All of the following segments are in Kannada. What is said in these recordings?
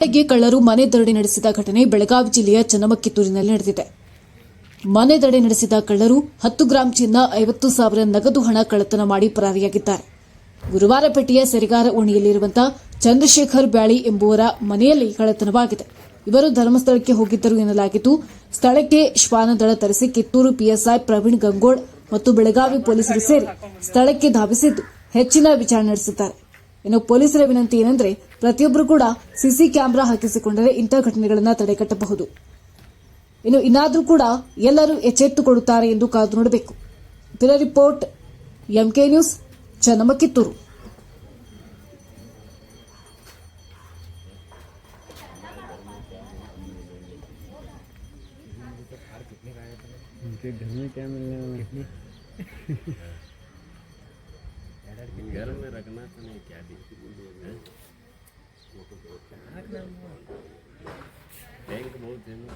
ಬೆಳಗ್ಗೆ ಕಳ್ಳರು ಮನೆ ದರೋಡೆ ನಡೆಸಿದ ಘಟನೆ ಬೆಳಗಾವಿ ಜಿಲ್ಲೆಯ ಚನ್ನಮಕ್ಕಿತ್ತೂರಿನಲ್ಲಿ ನಡೆದಿದೆ. ಮನೆ ದಡೆ ನಡೆಸಿದ ಕಳ್ಳರು ಹತ್ತು ಗ್ರಾಂ ಚಿನ್ನ, ಐವತ್ತು ಸಾವಿರ ನಗದು ಹಣ ಕಳ್ಳತನ ಮಾಡಿ ಪರಾರಿಯಾಗಿದ್ದಾರೆ. ಗುರುವಾರ ಪೇಟೆಯ ಸೆರಿಗಾರ ಓಣಿಯಲ್ಲಿರುವಂತಹ ಚಂದ್ರಶೇಖರ್ ಬ್ಯಾಳಿ ಎಂಬುವರ ಮನೆಯಲ್ಲಿ ಕಳ್ಳತನವಾಗಿದೆ. ಇವರು ಧರ್ಮಸ್ಥಳಕ್ಕೆ ಹೋಗಿದ್ದರು ಎನ್ನಲಾಗಿದ್ದು, ಸ್ಥಳಕ್ಕೆ ಶ್ವಾನದಳ ತರಿಸಿ ಕಿತ್ತೂರು ಪಿಎಸ್ಐ ಪ್ರವೀಣ್ ಗಂಗೋಳ್ ಮತ್ತು ಬೆಳಗಾವಿ ಪೊಲೀಸರು ಸೇರಿ ಸ್ಥಳಕ್ಕೆ ಧಾವಿಸಿದ್ದು ಹೆಚ್ಚಿನ ವಿಚಾರಣೆ ನಡೆಸಿದ್ದಾರೆ. ಇನ್ನು ಪೊಲೀಸರ ವಿನಂತಿ ಏನೆಂದರೆ ಪ್ರತಿಯೊಬ್ಬರು ಕೂಡ ಸಿಸಿ ಕ್ಯಾಮೆರಾ ಹಾಕಿಸಿಕೊಂಡರೆ ಇಂಥ ಘಟನೆಗಳನ್ನು ತಡೆಗಟ್ಟಬಹುದು ಇನ್ನು ಇನ್ನಾದರೂ ಕೂಡ ಎಲ್ಲರೂ ಎಚ್ಚೆತ್ತುಕೊಡುತ್ತಾರೆ ಎಂದು ಕಾದು ನೋಡಬೇಕು bureau report MK news Channammakittur उनके घर में क्या मिलने वाला घर में रखना तो नहीं क्या है बैंक बहुत है ना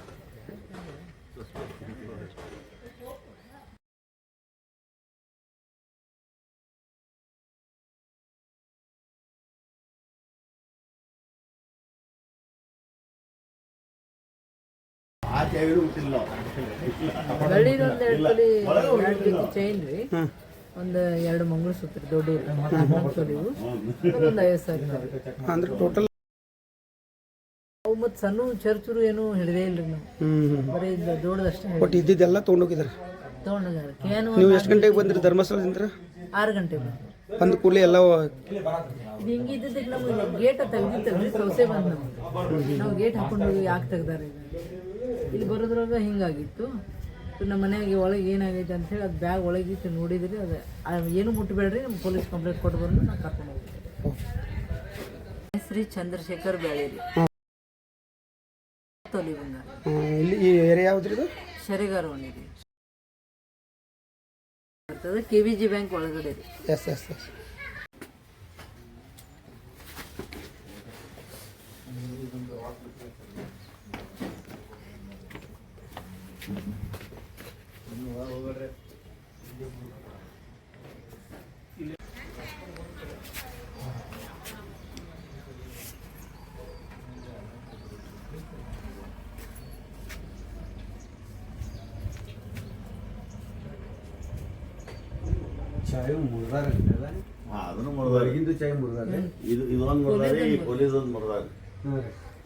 ಬೆಳ್ಳಿದೊಂದು ಎರಡು ತೊಲಿ ಎರಡು ಜೊತೆ ಚೈನ್ ರೀ ಒಂದು ಎರಡು ಮಂಗಳಸೂತ್ರ ದೊಡ್ಡ ತೊಲಿವು ಒಂದು ಐವತ್ತು ಸಾವಿರ. ಅಂದ್ರೆ ಟೋಟಲ್ ಅವು ಮತ್ತು ಸಣ್ಣ ಚರ್ಚರು ಏನು ಹಿಡಿದೇ ಇಲ್ರಿ ನಾವು. ಬರೀ ದೊಡ್ಡದಷ್ಟೇ ಬಟ್ ಇದ್ದಿದ್ದೆಲ್ಲ ತೊಗೊಂಡೋಗಿದ್ದಾರೆ? ತೊಗೊಂಡೋಗ್ಯಾರ ಕ್ಯಾನು ನೀವು ಎಷ್ಟು ಗಂಟೆಗೆ ಬಂದ್ರಿ? ಧರ್ಮಸ್ಥಳದಿಂದ? ಆರು ಗಂಟೆಗೆ ಬಂದು ಕೂಡಲೇ ಎಲ್ಲ ಇದು ಇದ್ದಿದ್ದಕ್ಕೆ ನಮ್ಗೆ ಗೇಟ್ ತೆಗ್ದಿತ್ತಲ್ರಿ ಸೌಸೆ ಬಂದು ನಾವು. ನಾವು ಗೇಟ್ ಹಾಕೊಂಡು ಹೋಗಿ ಯಾಕೆ ತೆಗ್ದಾರೆ? ಇಲ್ಲಿ ಬರೋದ್ರಾಗ ಹಿಂಗಾಗಿತ್ತು. ನಮ್ಮ ಮನೆಯಾಗೆ ಒಳಗೆ ಏನಾಗೈತೆ ಅಂತ ಹೇಳಿ ಅದು ಬ್ಯಾಗ್ ಒಳಗಿತ್ತು ನೋಡಿದ್ರಿ ಅದು ಆ ಏನು ಮುಟ್ಟಬೇಡ್ರಿ ನಮ್ಮ ಪೊಲೀಸ್ ಕಂಪ್ಲೇಂಟ್ ಕೊಟ್ಟು ಬಂದು ನಾನು ಕರ್ಕೊಂಡು ಹೋಗಿದ್ದೆ ಶ್ರೀ ಚಂದ್ರಶೇಖರ್ ಬ್ಯಾಳೇರಿ. ತೊಲಿ ಇಲ್ಲಿ ಈ ಏರಿಯಾ ಯಾವ್ದು ಶರಿಗಾರ ಒಣಿರಿ ಬರ್ತದೆ ಕೆ ವಿ ಜಿ ಬ್ಯಾಂಕ್ ಒಳಗಡೆ ರೀ ಎಸ್ ಎಸ್ ಎಸ್ ಹಾ ಅದನ್ನು ಮುರಿದಾರ ಚಾಯ್ ಮುರಿದಾರೆ ಇದು ಇದೊಂದು ಮುರಿದಾರಿ ಈ ಪೊಲೀಸ್ ಒಂದು ಮುರಿದಾರ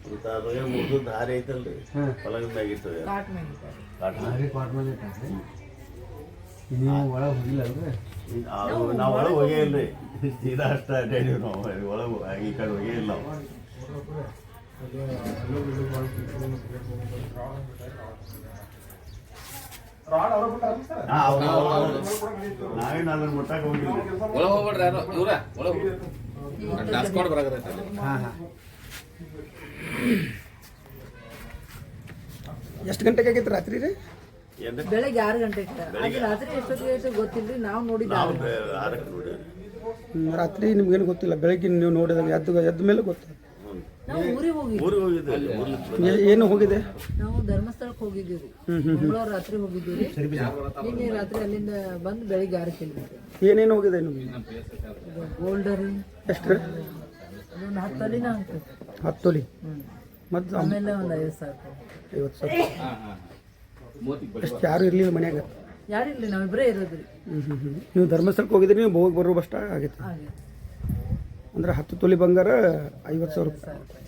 ಮುರಿದು ದಾರಿ ಐತಲ್ರಿ? ಹೊಲಗದ ಮ್ಯಾಗಿತ್ತು ಕಾಟ್ ಮ್ಯಾಗಿದ್ದಾರೆ ಕಾಟ ನೀವು ಒಳಗೆ ಹೋಗಿಲ್ಲ ಅಂದ್ರೆ ನಾವು ಒಳಗೆ ಹೋಗೇ ಇಲ್ರಿ. ಸೀದಾ ಅಷ್ಟ ಅಡ್ಡಾಡಿವಿ ನಾವು ಒಳಗೆ ಈ ಕಡೆ ಹೋಗೇ ಇಲ್ಲ ನಾವು. ನಾವೇನು ಅದ್ರ ಮುಟ್ಟಕ್ಕೆ ಹೋಗಿಲ್ಲ ಒಳಗೆ ಹೋಗ್ಬೇಡ್ರಿ ಯಾರು ಇವ್ರ ಒಳಗೆ ಡಾಸ್ಕೋಡ್ ಬರಾಕತ್ತೈತೆ ಅಲ್ಲಿ. ಹಾಂ ಹಾಂ. ಎಷ್ಟು ಗಂಟೆಗೆ ಆಗೈತೆ ರಾತ್ರಿ ರೀ? ಬೆಳಗ್ಗೆ ಆರು ಗಂಟೆಗೆ ಅದು ರಾತ್ರಿ ಎಷ್ಟೊತ್ತಿಗೆ ಗೊತ್ತಿಲ್ಲ ನಾವು ನೋಡಿದ್ದು ಆರು ಗಂಟೆ. ಹ್ಮ್, ರಾತ್ರಿ ನಿಮ್ಗೇನು ಗೊತ್ತಿಲ್ಲ ಬೆಳಗ್ಗೆ ನೀವು ನೋಡಿದಾಗ ಎದ್ದು ಎದ್ದ ಮೇಲೆ ಗೊತ್ತು. ನಾವು ಊರಿಗೆ ಹೋಗಿದ್ವಿ. ಊರಿಗೆ ಹೋಗಿದ್ದೆ ಅಲ್ಲಿ ಊರ್ಲಿಕ್ಕೆ ಬಂದೆ. ಏನು ಹೋಗಿದೆ? ನಾವು ಧರ್ಮಸ್ಥಳಕ್ಕೆ ಹೋಗಿದ್ದೀವಿ ಮಂಗಳವಾರ ರಾತ್ರಿ ಹೋಗಿದ್ದೀವಿ ನಿನ್ನೆ ರಾತ್ರಿ ಅಲ್ಲಿಂದ ಬಂದು ಬೆಳಿಗ್ಗೆ ಆರಕ್ಕೆ ಇಲ್ಲಿದ್ದೆ ಏನೇನು ಹೋಗಿದೆ ನಿಮಗೆ? ಗೋಲ್ಡರ್ ಎಷ್ಟು? ರೀ ಅದೊಂದು ಹತ್ತು ತೊಲಿ ಮತ್ತು ಆಮೇಲೆ ಒಂದು ಐವತ್ತು ಸಾವಿರ ರೂಪಾಯಿ. ಐವತ್ತು ಸಾವಿರ. ಎಷ್ಟು ಯಾರು ಇರಲಿಲ್ಲ ಮನ್ಯಾಗ? ಯಾರಿಲ್ಲ ನಾವಿಬ್ಬರೇ ಇರೋದ್ರಿ ಹ್ಞೂ ಹ್ಞೂ ಹ್ಞೂ ನೀವು ಧರ್ಮಸ್ಥಳಕ್ಕೆ ಹೋಗಿದ್ರೆ ನೀವು ಹೋಗಿ ಬರೋ ಬಷ್ಟ ಆಗೈತೆ. ಅಂದ್ರೆ ಹತ್ತು ತೊಲಿ ಬಂಗಾರ ಐವತ್ತು ಸಾವಿರ ರೂಪಾಯಿ. ಸಾವಿರ ರೂಪಾಯಿ